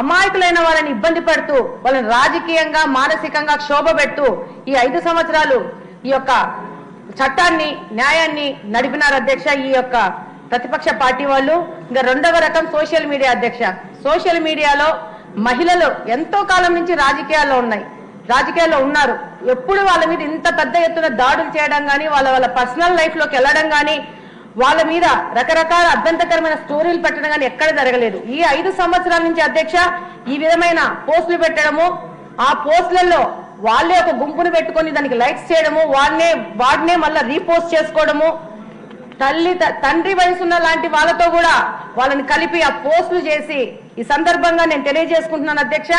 అమాయకులైన వాళ్ళని ఇబ్బంది పెడుతూ వాళ్ళని రాజకీయంగా మానసికంగా క్షోభ పెడుతూ ఈ ఐదు సంవత్సరాలు ఈ యొక్క చట్టాన్ని న్యాయాన్ని నడిపినారు అధ్యక్ష ఈ యొక్క ప్రతిపక్ష పార్టీ వాళ్ళు. ఇంకా రెండవ రకం సోషల్ మీడియా అధ్యక్ష. సోషల్ మీడియాలో మహిళలు ఎంతో కాలం నుంచి రాజకీయాల్లో ఉన్నాయి. రాజకీయాల్లో ఉన్నారు. ఎప్పుడు వాళ్ళ మీద ఇంత పెద్ద ఎత్తున దాడులు చేయడం కానీ వాళ్ళ వాళ్ళ పర్సనల్ లైఫ్లోకి వెళ్ళడం కానీ వాళ్ళ మీద రకరకాల అభ్యంతరకరమైన స్టోరీలు పెట్టడం కానీ ఎక్కడ జరగలేదు. ఈ ఐదు సంవత్సరాల నుంచి అధ్యక్ష ఈ విధమైన పోస్టులు పెట్టడము ఆ పోస్టులలో వాళ్ళే ఒక గుంపును పెట్టుకొని దానికి లైక్స్ చేయడము వాళ్ళనే వాడినే మళ్ళీ రీపోస్ట్ చేసుకోవడము తల్లి త- తండ్రి వయసున్న లాంటి వాళ్ళతో కూడా వాళ్ళని కలిపి ఆ పోస్టులు చేసి ఈ సందర్భంగా నేను తెలియజేసుకుంటున్నాను అధ్యక్ష.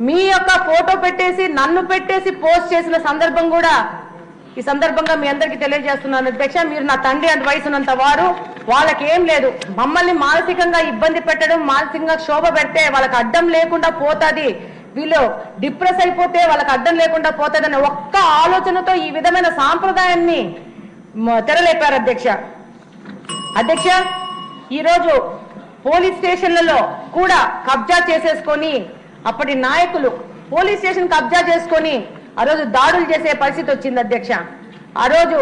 మీ యొక్క ఫోటో పెట్టేసి నన్ను పెట్టేసి పోస్ట్ చేసిన సందర్భం కూడా ఈ సందర్భంగా మీ అందరికీ తెలియజేస్తున్నాను. అధ్యక్ష మీరు నా తండ్రి అంత వయసున్నంత వారు వాళ్ళకి ఏం లేదు. మమ్మల్ని మానసికంగా ఇబ్బంది పెట్టడం మానసికంగా శోభ పెడితే వాళ్ళకి అడ్డం లేకుండా పోతుంది. వీళ్ళు డిప్రెస్ అయిపోతే వాళ్ళకి అడ్డం లేకుండా పోతుందనే ఒక్క ఆలోచనతో ఈ విధమైన సాంప్రదాయాన్ని తెరలేపారు అధ్యక్ష. అధ్యక్ష ఈరోజు పోలీస్ స్టేషన్లలో కూడా కబ్జా చేసేసుకొని అప్పటి నాయకులు పోలీస్ స్టేషన్ కబ్జా చేసుకొని ఆ రోజు దాడులు చేసే పరిస్థితి వచ్చింది అధ్యక్ష. ఆ రోజు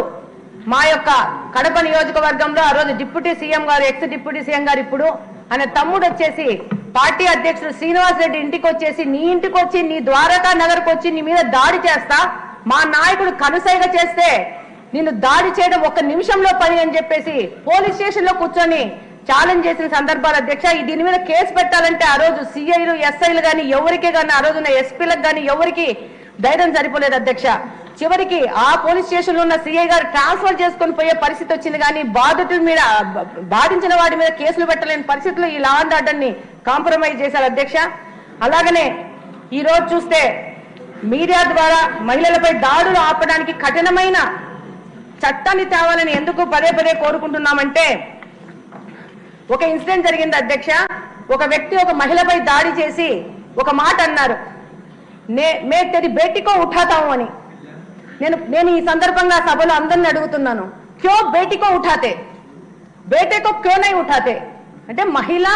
మా యొక్క కడప నియోజకవర్గంలో ఆ రోజు డిప్యూటీ సీఎం గారు ఎక్స్ డిప్యూటీ సీఎం గారు ఇప్పుడు ఆయన తమ్ముడు వచ్చేసి పార్టీ అధ్యక్షుడు శ్రీనివాస్ రెడ్డి ఇంటికి వచ్చేసి నీ ఇంటికి వచ్చి నీ ద్వారకా నగర్కి వచ్చి నీ మీద దాడి చేస్తా. మా నాయకుడు కనుసైగ చేస్తే నిన్ను దాడి చేయడం ఒక్క నిమిషంలో పని అని చెప్పేసి పోలీస్ స్టేషన్లో కూర్చొని ఛాలెంజ్ చేసిన సందర్భాలు అధ్యక్ష. దీని మీద కేసు పెట్టాలంటే ఆ రోజు సిఐలు ఎస్ఐలు గాని ఎవరికి గాని ఆ రోజున ఎస్పీలకు గాని ఎవరికి ధైర్యం సరిపోలేదు అధ్యక్ష. చివరికి ఆ పోలీస్ స్టేషన్లో ఉన్న సిఐ గారు ట్రాన్స్ఫర్ చేసుకొని పోయే పరిస్థితి వచ్చింది కానీ బాధితుల మీద బాధించిన వాడి మీద కేసులు పెట్టలేని పరిస్థితుల్లో ఈ లా అండ్ ఆర్డర్ని కాంప్రమైజ్ చేశారు అధ్యక్ష. అలాగనే ఈ రోజు చూస్తే మీడియా ద్వారా మహిళలపై దాడులు ఆపడానికి కఠినమైన చట్టాన్ని తేవాలని ఎందుకు పదే పదే కోరుకుంటున్నామంటే ఒక ఇన్సిడెంట్ జరిగింది అధ్యక్ష. ఒక వ్యక్తి ఒక మహిళపై దాడి చేసి ఒక మాట అన్నారు. నే మే తెరి బేటికో ఉఠాతాము అని. నేను నేను ఈ సందర్భంగా సభలో అందరిని అడుగుతున్నాను. క్యో బేటికో ఉఠాతే? బేటేకో క్యో నై ఉఠాతే? అంటే మహిళ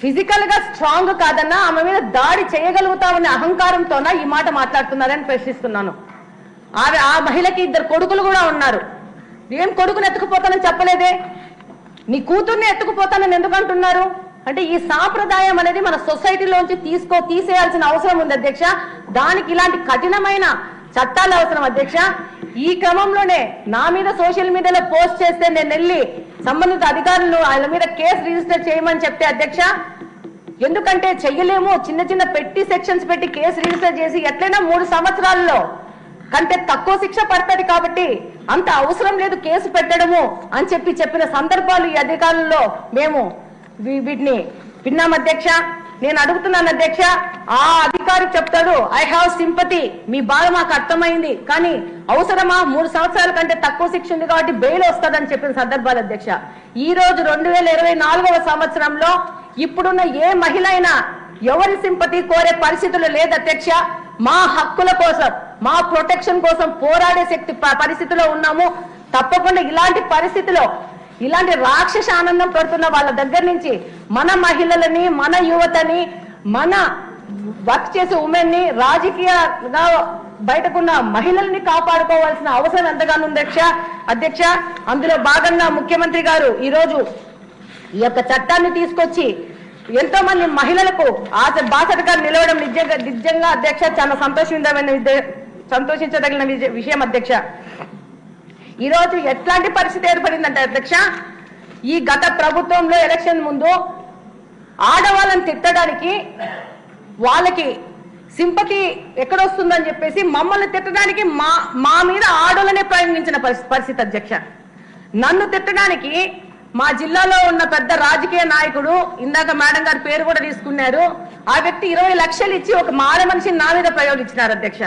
ఫిజికల్గా స్ట్రాంగ్ కాదన్నా ఆమె మీద దాడి చేయగలుగుతామనే అహంకారంతోన ఈ మాట మాట్లాడుతున్నారని ప్రశ్నిస్తున్నాను. ఆమె ఆ మహిళకి ఇద్దరు కొడుకులు కూడా ఉన్నారు. ఏం కొడుకుని ఎత్తుకుపోతానని చెప్పలేదే? నీ కూతుర్ని ఎత్తుకుపోతానని ఎందుకంటున్నారు అంటే ఈ సాంప్రదాయం అనేది మన సొసైటీలోంచి తీసుకో తీసేయాల్సిన అవసరం ఉంది అధ్యక్ష. దానికి ఇలాంటి కఠినమైన చట్టాలు అవసరం అధ్యక్ష. ఈ క్రమంలోనే నా మీద సోషల్ మీడియాలో పోస్ట్ చేస్తే నేను వెళ్ళి సంబంధిత అధికారులు ఆయన మీద కేసు రిజిస్టర్ చేయమని చెప్తే అధ్యక్ష ఎందుకంటే చెయ్యలేము. చిన్న చిన్న పెట్టి సెక్షన్స్ పెట్టి కేసు రిజిస్టర్ చేసి ఎట్లయినా మూడు సంవత్సరాల్లో కంటే తక్కువ శిక్ష పడుతుంది కాబట్టి అంత అవసరం లేదు కేసు పెట్టడము అని చెప్పి చెప్పిన సందర్భాలు ఈ అధికారుల్లో మేము వీటిని విన్నాం అధ్యక్ష. నేను అడుగుతున్నాను అధ్యక్ష. ఆ అధికారి చెప్తాడు ఐ హావ్ సింపతి. మీ బాధ మాకు అర్థమైంది. కానీ అవసరమా? మూడు సంవత్సరాల కంటే తక్కువ శిక్ష ఉంది కాబట్టి బెయిల్ వస్తుందని చెప్పిన సందర్భాలు అధ్యక్ష. ఈ రోజు రెండు వేల ఇరవై నాలుగవ సంవత్సరంలో ఇప్పుడున్న ఏ మహిళ అయినా ఎవరి సింపతి కోరే పరిస్థితులు లేదు అధ్యక్ష. మా హక్కుల కోసం మా ప్రొటెక్షన్ కోసం పోరాడే శక్తి ప- పరిస్థితిలో ఉన్నాము. తప్పకుండా ఇలాంటి పరిస్థితిలో ఇలాంటి రాక్షస ఆనందం పడుతున్న వాళ్ళ దగ్గర నుంచి మన మహిళలని మన యువతని మన వర్క్ చేసే ఉమెన్ని రాజకీయంగా బయటకున్న మహిళల్ని కాపాడుకోవాల్సిన అవసరం ఎంతగానో ఉంది అధ్యక్ష అందులో భాగంగా ముఖ్యమంత్రి గారు ఈ రోజు ఈ యొక్క చట్టాన్ని తీసుకొచ్చి ఎంతో మంది మహిళలకు ఆశ బాసటగా నిలవడం నిజంగా నిజంగా అధ్యక్ష చాలా సంతోషించదగిన సంతోషించదగిన విజయ విషయం అధ్యక్ష. ఈ రోజు ఎట్లాంటి పరిస్థితి ఏర్పడిందంటే అధ్యక్ష ఈ గత ప్రభుత్వంలో ఎలక్షన్ ముందు ఆడవాళ్ళని తిట్టడానికి వాళ్ళకి సింపతి ఎక్కడొస్తుందని చెప్పేసి మమ్మల్ని తిట్టడానికి మా మా మీద ఆడోళ్ళనే ప్రయోగించిన పరిస్థితి అధ్యక్ష. నన్ను తిట్టడానికి మా జిల్లాలో ఉన్న పెద్ద రాజకీయ నాయకుడు ఇందాక మేడం గారి పేరు కూడా తీసుకున్నారు ఆ వ్యక్తి ఇరవై లక్షలు ఇచ్చి ఒక మార మనిషిని నా మీద ప్రయోగించినారు అధ్యక్ష.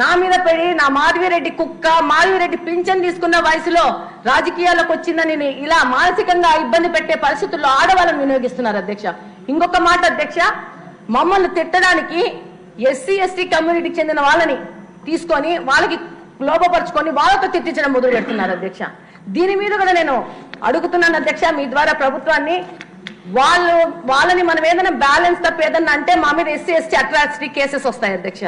నా మీద పడి నా మాధవిరెడ్డి కుక్క మాధవిరెడ్డి పింఛన్ తీసుకున్న వయసులో రాజకీయాలకు వచ్చిందని ఇలా మానసికంగా ఇబ్బంది పెట్టే పరిస్థితుల్లో ఆడవాళ్ళని వినియోగిస్తున్నారు అధ్యక్ష. ఇంకొక మాట అధ్యక్ష మమ్మల్ని తిట్టడానికి ఎస్సీ ఎస్టీ కమ్యూనిటీకి చెందిన వాళ్ళని తీసుకొని వాళ్ళకి లోపపరుచుకొని వాళ్ళతో తిట్టించడం మొదలు పెడుతున్నారు అధ్యక్ష. దీని మీద కూడా నేను అడుగుతున్నాను అధ్యక్ష మీ ద్వారా ప్రభుత్వాన్ని. వాళ్ళు వాళ్ళని మనం ఏదైనా బ్యాలెన్స్ తప్ప ఏదన్నా అంటే మా మీద ఎస్సీ ఎస్టీ అట్రాసిటీ కేసెస్ వస్తాయి అధ్యక్ష.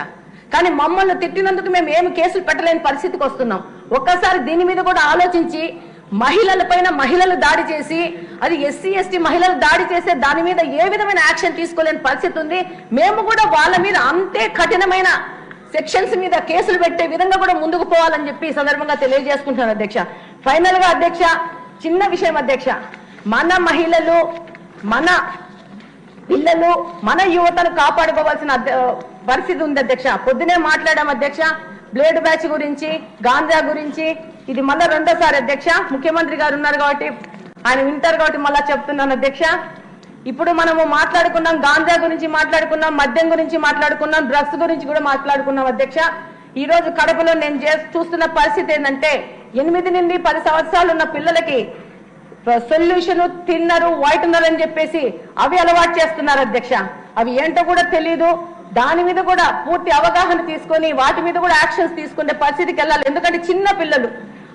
కానీ మమ్మల్ని తిట్టినందుకు మేము ఏమి కేసులు పెట్టలేని పరిస్థితికి వస్తున్నాం. ఒక్కసారి దీని మీద కూడా ఆలోచించి మహిళల పైన మహిళలు దాడి చేసి అది ఎస్సీ ఎస్టీ మహిళలు దాడి చేస్తే దాని మీద ఏ విధమైన యాక్షన్ తీసుకోలేని పరిస్థితి ఉంది. మేము కూడా వాళ్ళ మీద అంతే కఠినమైన సెక్షన్స్ మీద కేసులు పెట్టే విధంగా కూడా ముందుకు పోవాలని చెప్పి ఈ సందర్భంగా తెలియజేసుకుంటున్నాను అధ్యక్ష. ఫైనల్గా అధ్యక్ష చిన్న విషయం అధ్యక్ష. మన మహిళలు మన పిల్లలు మన యువతను కాపాడుకోవాల్సిన పరిస్థితి ఉంది అధ్యక్ష. పొద్దునే మాట్లాడాం అధ్యక్ష. బ్లేడ్ బ్యాచ్ గురించి గాంజా గురించి. ఇది మళ్ళా రెండోసారి అధ్యక్ష. ముఖ్యమంత్రి గారు ఉన్నారు కాబట్టి ఆయన వింటారు కాబట్టి మళ్ళా చెప్తున్నాను అధ్యక్ష. ఇప్పుడు మనము మాట్లాడుకున్నాం గాంజా గురించి మాట్లాడుకున్నాం మద్యం గురించి మాట్లాడుకున్నాం డ్రగ్స్ గురించి కూడా మాట్లాడుకున్నాం అధ్యక్ష. ఈ రోజు కడపలో నేను చే- చూస్తున్న పరిస్థితి ఏంటంటే ఎనిమిది నుండి పది సంవత్సరాలు ఉన్న పిల్లలకి సొల్యూషన్ తిన్నరు వైట్నర్ అని చెప్పేసి అవి అలవాటు చేస్తున్నారు అధ్యక్ష. అవి ఏంటో కూడా తెలియదు దాని మీద కూడా పూర్తి అవగాహన తీసుకొని వాటి మీద కూడా యాక్షన్స్ తీసుకునే పరిస్థితికి వెళ్ళాలి. ఎందుకంటే చిన్న పిల్లలు.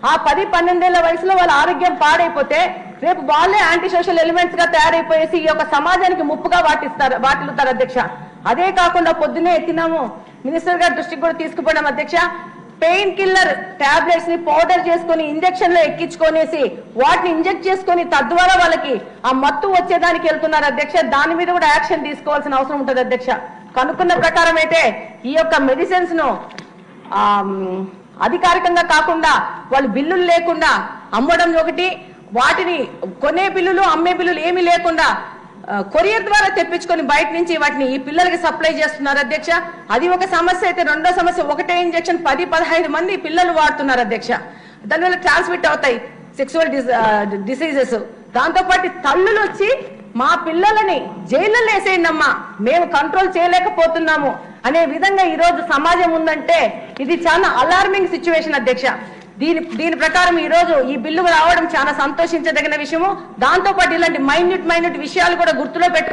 ఆ పది పన్నెండేళ్ళ వయసులో వాళ్ళ ఆరోగ్యం పాడైపోతే రేపు వాళ్ళే యాంటీ సోషల్ ఎలిమెంట్స్గా తయారైపోయేసి ఈ యొక్క సమాజానికి ముప్పుగా వాటిస్తారు వాటిల్లుతారు అధ్యక్ష. అదే కాకుండా పొద్దునే ఎత్తినాము. మినిస్టర్ గారి దృష్టికి కూడా తీసుకుపోయినాం అధ్యక్ష. పెయిన్ కిల్లర్ టాబ్లెట్స్ని పౌడర్ చేసుకొని ఇంజెక్షన్లో ఎక్కించుకొనేసి వాటిని ఇంజెక్ట్ చేసుకొని తద్వారా వాళ్ళకి ఆ మత్తు వచ్చేదానికి వెళ్తున్నారు అధ్యక్ష. దాని మీద కూడా యాక్షన్ తీసుకోవాల్సిన అవసరం ఉంటుంది అధ్యక్ష. కనుక్కున్న ప్రకారం అయితే ఈ యొక్క మెడిసిన్స్ను అధికారికంగా కాకుండా వాళ్ళు బిల్లులు లేకుండా అమ్మడం ఒకటి వాటిని కొనే బిల్లులు అమ్మే బిల్లులు ఏమీ లేకుండా కొరియర్ ద్వారా తెప్పించుకొని బయట నుంచి వాటిని ఈ పిల్లలకి సప్లై చేస్తున్నారు అధ్యక్ష. అది ఒక సమస్య అయితే రెండో సమస్య ఒకటే ఇంజెక్షన్ పది పదహైదు మంది పిల్లలు వాడుతున్నారు అధ్యక్ష. దానివల్ల ట్రాన్స్మిట్ అవుతాయి సెక్సువల్ డిసీజెస్ దాంతో పాటు తల్లులు వచ్చి మా పిల్లలని జైళ్ళలో వేసేయండమ్మా. మేము కంట్రోల్ చేయలేకపోతున్నాము. అనే విధంగా ఈ రోజు సమాజం ఉందంటే ఇది చాలా అలార్మింగ్ సిచ్యువేషన్ అధ్యక్ష. దీని దీని ప్రకారం ఈ రోజు ఈ బిల్లు రావడం చాలా సంతోషించదగిన విషయము. దాంతో పాటు ఇలాంటి మైన్యూట్ మైన్యూట్ విషయాలు కూడా గుర్తులో పెట్ట